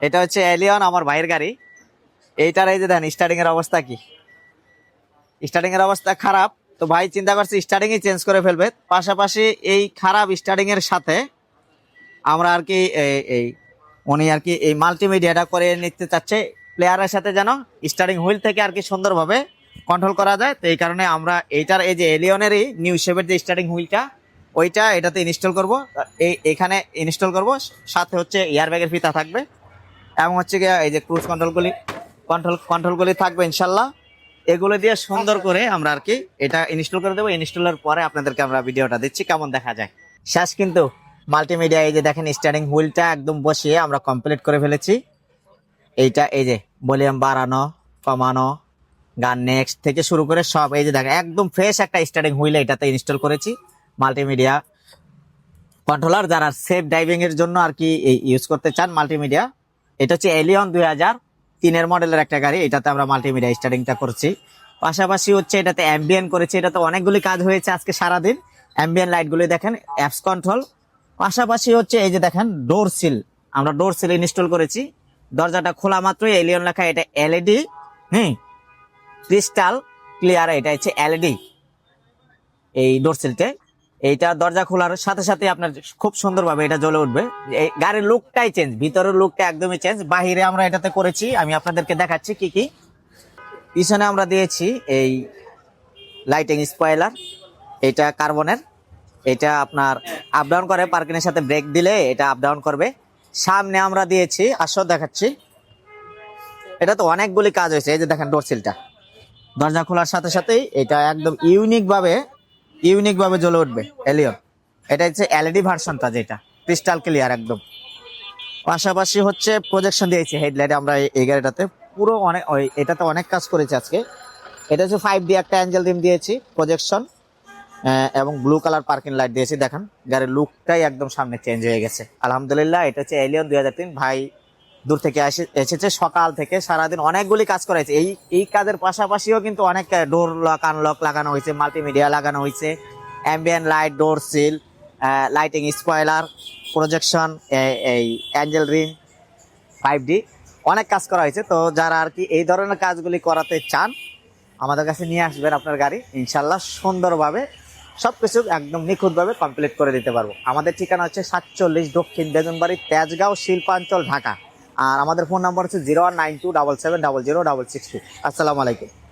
এটা হচ্ছে এলিয়ন আমার ভাইয়ের গাড়ি। এইটার এই যে দেখেন স্টার্টিং এর অবস্থা কি? স্টার্টিং এর অবস্থা খারাপ। তো ভাই চিন্তা করছে স্টার্টিং চেঞ্জ করে ফেলবে। পাশাপাশি এই খারাপ স্টার্টিং এর সাথে আমরা আর কি এই- উনি আর কি এই মাল্টিমিডিয়াটা করে নিতে চাচ্ছে। প্লেয়ারের সাথে যেন স্টার্টিং হুইল থেকে আর কি সুন্দরভাবে কন্ট্রোল করা যায়। তো এই কারণে আমরা এইটার এই যে এলিয়নেরই নিউ শেপের যে স্টার্টিং হুইলটা ওইটা এটাতে ইনস্টল করব। এই, এখানে ইনস্টল করব। সাথে হচ্ছে এয়ার ব্যাগের ফিতা থাকবে। এবং হচ্ছে গিয়ে এই যে ক্রুজ কন্ট্রোলগুলি কন্ট্রোল কন্ট্রোলগুলি থাকবে ইনশাল্লাহ। এগুলো দিয়ে সুন্দর করে আমরা আর কি এটা ইনস্টল করে দেবো। ইনস্টলের পরে আপনাদেরকে আমরা ভিডিওটা দিচ্ছি, কেমন দেখা যায়। শেষ কিন্তু মাল্টিমিডিয়া এই যে দেখেন স্টার্টিং হুইলটা একদম বসিয়ে আমরা কমপ্লিট করে ফেলেছি। এইটা এই যে ভলিউম বাড়ানো, কমানো, গান নেক্সট থেকে শুরু করে সব এই যে দেখেন, একদম ফ্রেশ একটা স্টার্টিং হুইল এটাতে ইনস্টল করেছি মাল্টিমিডিয়া কন্ট্রোলার যারা সেফ ড্রাইভিং এর জন্য আর কি ইউজ করতে চান মাল্টিমিডিয়া এটা হচ্ছে এলিয়ন দুই হাজার তিনের মডেলের একটা গাড়ি। এটাতে আমরা মাল্টিমিডিয়া স্টার্টিংটা করছি। পাশাপাশি হচ্ছে এটাতে অ্যাম্বিয়েন করেছি। এটাতে অনেকগুলি কাজ হয়েছে আজকে সারাদিন। অ্যাম্বিয়েন লাইটগুলি দেখেন অ্যাপস কন্ট্রোল পাশাপাশি হচ্ছে এই যে দেখেন ডোর সিল আমরা ডোর সিল ইনস্টল করেছি। দরজাটা খোলা মাত্রই এলিয়ন লেখা, এটা এলইডি হুম ক্রিস্টাল ক্লিয়ার এটা হচ্ছে এলইডি এই ডোর সিলটে এইটা দরজা খোলার সাথে সাথে আপনার খুব সুন্দরভাবে এটা জ্বলে উঠবে। এই গাড়ির লুকটাই চেঞ্জ ভিতরের লুকটা একদমই চেঞ্জ বাহিরে আমরা এটাতে করেছি, আমি আপনাদেরকে দেখাচ্ছি কি কি। পিছনে আমরা দিয়েছি এই লাইটিং স্পয়লার এটা কার্বনের এটা আপনার আপ ডাউন করে পার্কিংয়ের সাথে ব্রেক দিলে এটা আপ ডাউন করবে। সামনে আমরা দিয়েছি আসো দেখাচ্ছি। এটা তো অনেকগুলি কাজ হয়েছে, এই যে দেখেন ডোরসিলটা দরজা খোলার সাথে সাথেই এটা একদম ইউনিক ভাবে ইউনিক ভাবে জ্বলে উঠবে এলিয়ন এটা হচ্ছে এলইডি ভার্সনটা যেটা, ক্রিস্টাল ক্লিয়ার একদম। পাশাপাশি হচ্ছে প্রজেকশন দিয়েছি হেডলাইট আমরা এই- গাড়িটাতে। পুরো অনেক এটাতে অনেক কাজ করেছি আজকে। এটা হচ্ছে ফাইভ ডি একটা অ্যাঞ্জেল রিম দিয়েছি প্রজেকশন এবং ব্লু কালার পার্কিং লাইট দিয়েছি। দেখেন, গাড়ির লুকটাই একদম সামনে চেঞ্জ হয়ে গেছে। আলহামদুলিল্লাহ, এটা হচ্ছে এলিয়ন দুই হাজার তিন। ভাই দূর থেকে এসে- এসেছে। সকাল থেকে সারাদিন অনেকগুলি কাজ করেছে এই এই কাজের পাশাপাশিও কিন্তু অনেক ডোর লক আনলক লাগানো হয়েছে মাল্টিমিডিয়া লাগানো হয়েছে। Ambient light door sill lighting spoiler projection এই অ্যাঞ্জেল রিং ফাইভ ডি অনেক কাজ করা হয়েছে। তো যারা আর কি এই ধরনের কাজগুলি করাতে চান, আমাদের কাছে নিয়ে আসবেন আপনার গাড়ি। ইনশাল্লাহ সুন্দরভাবে সব কিছু একদম নিখুঁতভাবে কমপ্লিট করে দিতে পারব। আমাদের ঠিকানা হচ্ছে সাতচল্লিশ দক্ষিণ বেগুনবাড়ি তেজগাঁও, শিল্পাঞ্চল, ঢাকা। আর আমাদের ফোন নাম্বার হচ্ছে zero one nine two double seven double zero double six two. আসসালামু আলাইকুম।